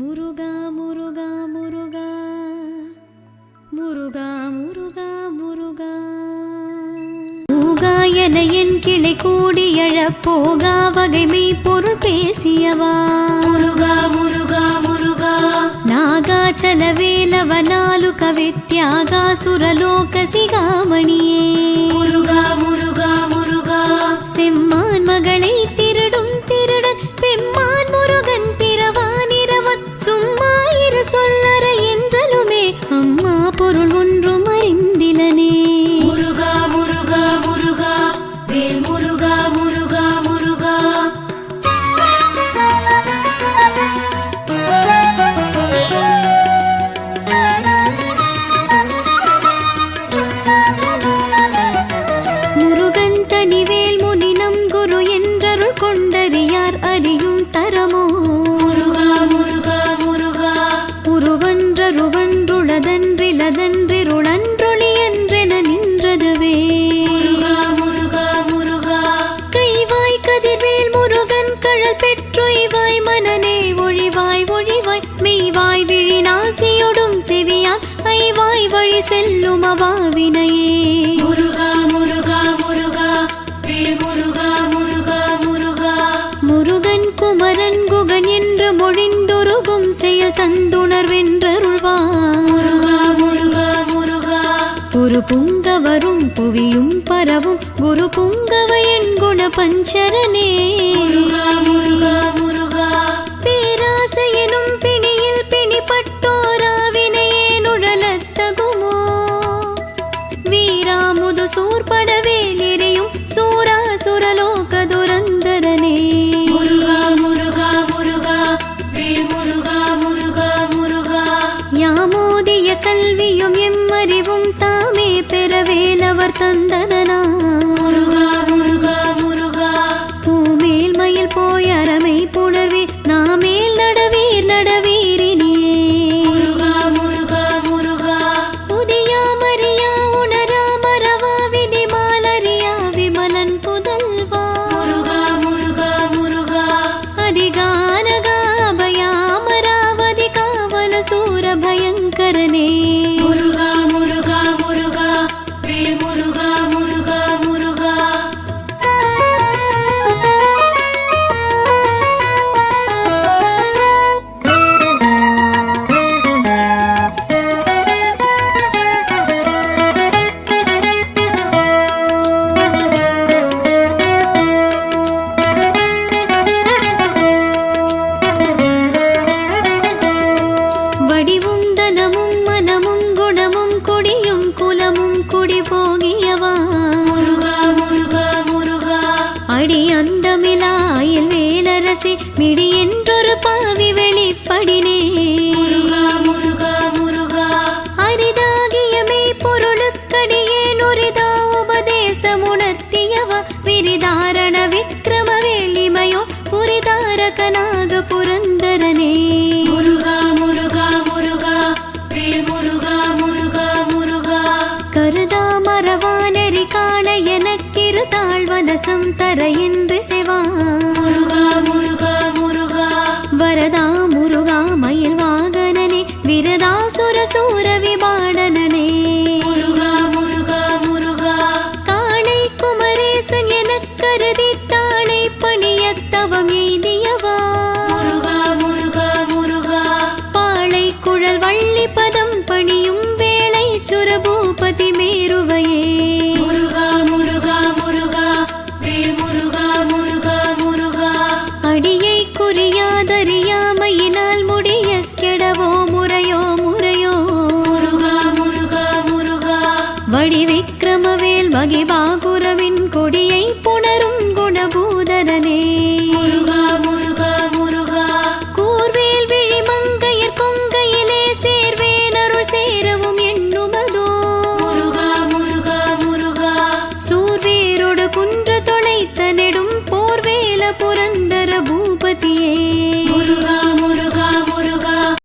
முருகா முருகா முருகா. முருகா முருகா முருகா. முருகா என என் கிளை கூடி எழப்போகா வகை மெய் பொருள் பேசியவா. முருகா முருகா முருகா. நாகாச்சல வேலவனாலு கவித்யாகா. சுரலோக சிகாமணியே. முருகா முருகா முருகா. செம்மான் மகளை உருவன்றருவன்றுளதன்றிலதன்றிருளன்றொளி என்றென நின்றதுவே. கைவாய் கதிர்வேல் முருகன் கழல் பெற்றொய்வாய் மனநே ஒழிவாய் ஒழிவாய். மெய்வாய் விழி நாசியொடும் செவியான் ஐவாய் வழி செல்லும் அவாவினையே. முருகா முருகா முருகா. வேல் முருகா முருகா முருகா. முருகன் குமரன் குகன் என்று மொழிந்துருகும் செயல் தந்துணர்வென்றருள்வார் புங்கவரும் புவியும் பரவும் குரு புங்கவ என் குண பஞ்சரனே முருகா முருகா எம்மறிவும் தாமே பெறவேலவர் தந்ததனா முருகா முருகா முருகா. பூமேல் மயில் போய் அறமை புணர்வே நாமேல் நடவீர் நடவீரினியே முருகா முருகா முருகா. உதியாமறியா உணரா மறவா விதிமாலறியா விமலன் புதல்வா. முருகா முருகா முருகா. அதிகானகாபயாமராவதி காவல சூர பயங்கரனே வெளிப்படினே முருகா முருகா முருகா. அரிதாகிய மெய் பொருளுக்கடியே நுரிதா உபதேசமுணர்த்தியவ விரிதாரண விக்ரம வெள்ளிமயோ புரிதாரகனாக புரந்தரனே. முருகா முருகா முருகா. வேல் முருகா முருகா முருகா. கருதா மரவானெறி காண எனக்கிரு தாழ்வனசம் தர என்று செவா. முருகா முருகா முருகா. வரதா விரதாசுர சூர விபாடனனே வடிவிக்கிரமவேல் மகிபாகுரவின் கொடியை புணரும் குணபூதரனே.